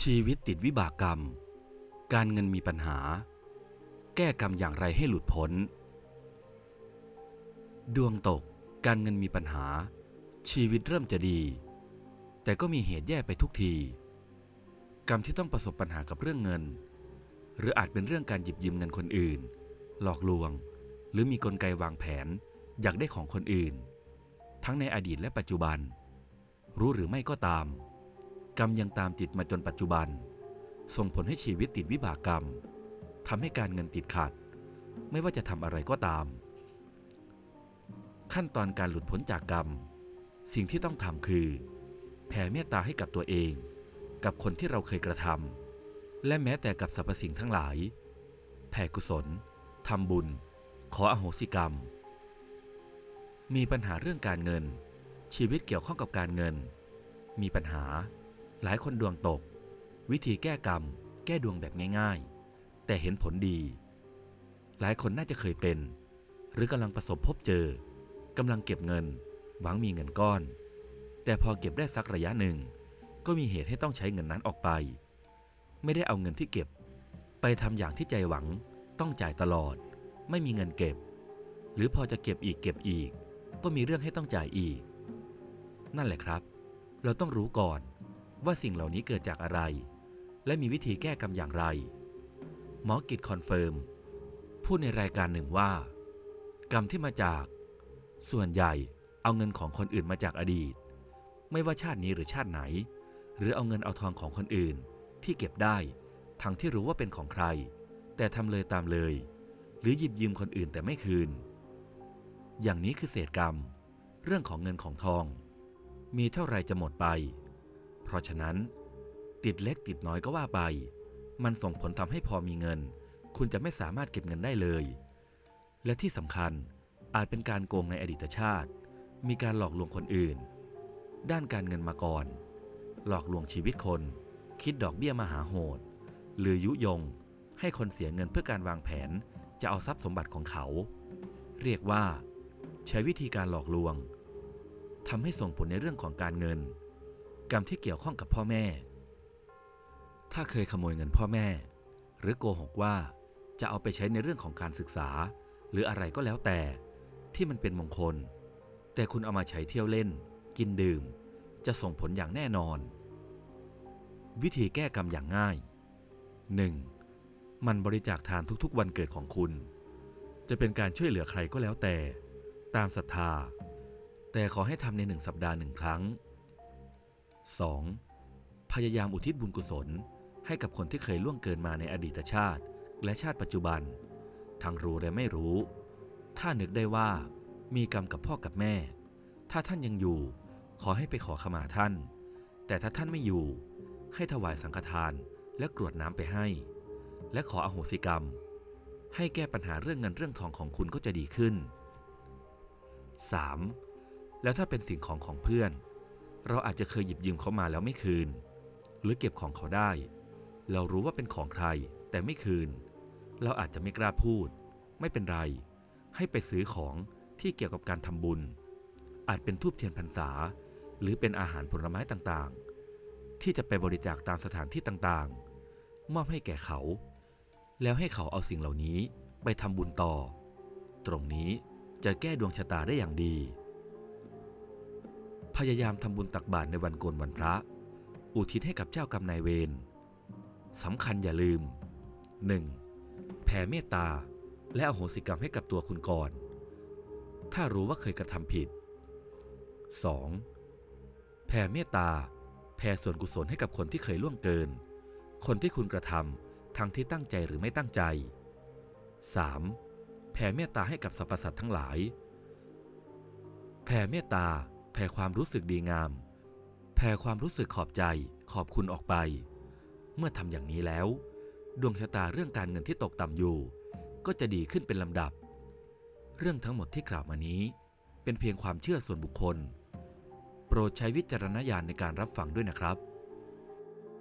ชีวิตติดวิบากกรรม การเงินมีปัญหา แก้กรรมอย่างไรให้หลุดพ้น ดวงตก การเงินมีปัญหา ชีวิตเริ่มจะดี แต่ก็มีเหตุแย่ไปทุกที กรรมที่ต้องประสบปัญหากับเรื่องเงิน หรืออาจเป็นเรื่องการหยิบยืมเงินคนอื่น หลอกลวง หรือมีกลไกวางแผนอยากได้ของคนอื่น ทั้งในอดีตและปัจจุบัน รู้หรือไม่ก็ตาม กรรมยังตามติดมาจนปัจจุบัน ส่งผลให้ชีวิตติดวิบากกรรมทำให้การเงินติดขัด ไม่ว่าจะทำอะไรก็ตาม ขั้นตอนการหลุดพ้นจากกรรม สิ่งที่ต้องทำคือ แผ่เมตตาให้กับตัวเอง กับคนที่เราเคยกระทำและแม้แต่กับสรรพสิ่งทั้งหลาย แผ่กุศลทำบุญ ขออโหสิกรรม มีปัญหาเรื่องการเงิน ชีวิตเกี่ยวข้องกับการเงิน มีปัญหา หลายคนดวงตก วิธีแก้กรรม แก้ดวงแบบง่ายๆ แต่เห็นผลดี หลายคนน่าจะเคยเป็น หรือกำลังประสบพบเจอกำลังเก็บเงิน หวังมีเงินก้อน แต่พอเก็บได้สักระยะหนึ่ง ก็มีเหตุให้ต้องใช้เงินนั้นออกไป ไม่ได้เอาเงินที่เก็บ ไปทำอย่างที่ใจหวังต้องจ่ายตลอด ไม่มีเงินเก็บ หรือพอจะเก็บอีกเก็บอีก ก็มีเรื่องให้ต้องจ่ายอีก นั่นแหละครับ เราต้องรู้ก่อน ว่าสิ่งเหล่านี้เกิดจากอะไร และมีวิธีแก้กรรมอย่างไร หมอกิจคอนเฟิร์มพูดในรายการหนึ่งว่า กรรมที่มาจาก ส่วนใหญ่เอาเงินของคนอื่นมาจากอดีต ไม่ว่าชาตินี้หรือชาติไหน หรือเอาเงินเอาทองของคนอื่น ที่เก็บได้ ทั้งที่รู้ว่าเป็นของใคร แต่ทำเลยตามเลย หรือหยิบยืมคนอื่นแต่ไม่คืน อย่างนี้คือเศษกรรม เรื่องของเงินของทอง มีเท่าไรจะหมดไป เพราะฉะนั้น ติดเล็กติดน้อยก็ว่าไป มันส่งผลทำให้พอมีเงิน คุณจะไม่สามารถเก็บเงินได้เลย และที่สำคัญอาจเป็นการโกงในอดีตชาติ มีการหลอกลวงคนอื่น ด้านการเงินมาก่อน หลอกลวงชีวิตคน คิดดอกเบี้ยมหาโหด หรือยุยง ให้คนเสียเงินเพื่อการวางแผนจะเอาทรัพย์สมบัติของเขา เรียกว่า ใช้วิธีการหลอกลวงทำให้ส่งผลในเรื่องของการเงิน กรรมที่เกี่ยวข้องกับพ่อแม่ ถ้าเคยขโมยเงินพ่อแม่ หรือโกหกว่าจะเอาไปใช้ในเรื่องของการศึกษา หรืออะไรก็แล้วแต่ที่มันเป็นมงคล แต่คุณเอามาใช้เที่ยวเล่น กินดื่ม จะส่งผลอย่างแน่นอน วิธีแก้กรรมอย่างง่าย 1. มันบริจาคทานทุกๆ วันเกิดของคุณ จะเป็นการช่วยเหลือใครก็แล้วแต่ ตามศรัทธา แต่ขอให้ทำในหนึ่งสัปดาห์หนึ่งครั้ง 2. พยายามอุทิศบุญกุศล ให้กับคนที่เคยล่วงเกินมาในอดีตชาติ และชาติปัจจุบัน ทั้งรู้และไม่รู้ ถ้านึกได้ว่ามีกรรมกับพ่อกับแม่ ถ้าท่านยังอยู่ ขอให้ไปขอขมาท่าน แต่ถ้าท่านไม่อยู่ ให้ถวายสังฆทานและกรวดน้ำไปให้ และขออโหสิกรรม ให้แก้ปัญหาเรื่องเงินเรื่องทองของคุณก็จะดีขึ้น 3. แล้วถ้าเป็นสิ่งของของเพื่อน เราอาจจะเคยหยิบยืมเขามาแล้วไม่คืน หรือเก็บของเขาได้ เรารู้ว่าเป็นของใคร แต่ไม่คืน เราอาจจะไม่กล้าพูด ไม่เป็นไร ให้ไปซื้อของที่เกี่ยวกับการทำบุญ อาจเป็นทูบเทียนพรรษา หรือเป็นอาหารผลไม้ต่างๆ ที่จะไปบริจาคตามสถานที่ต่างๆ มอบให้แก่เขา แล้วให้เขาเอาสิ่งเหล่านี้ไปทำบุญต่อ ตรงนี้จะแก้ดวงชะตาได้อย่างดี พยายามทำบุญตักบาตรในวันโกนวันพระ อุทิศให้กับเจ้ากรรมนายเวรสำคัญอย่าลืม 1. แผ่เมตตา และอโหสิกรรมให้กับตัวคุณก่อน ถ้ารู้ว่าเคยกระทำผิด 2. แผ่เมตตา แผ่ส่วนกุศลให้กับคนที่เคยล่วงเกิน คนที่คุณกระทำทั้งที่ตั้งใจหรือไม่ตั้งใจ 3. แผ่เมตตาให้กับสรรพสัตว์ทั้งหลาย แผ่เมตตา ผ่ความรู้สึกดีงาม แผ่ความรู้สึกขอบใจขอบคุณออกไป เมื่อทำอย่างนี้แล้ว ดวงชะตาเรื่องการเงินที่ตกต่ำอยู่ ก็จะดีขึ้นเป็นลำดับ เรื่องทั้งหมดที่กล่าวมานี้ เป็นเพียงความเชื่อส่วนบุคคล โปรดใช้วิจารณญาณในการรับฟังด้วยนะครับ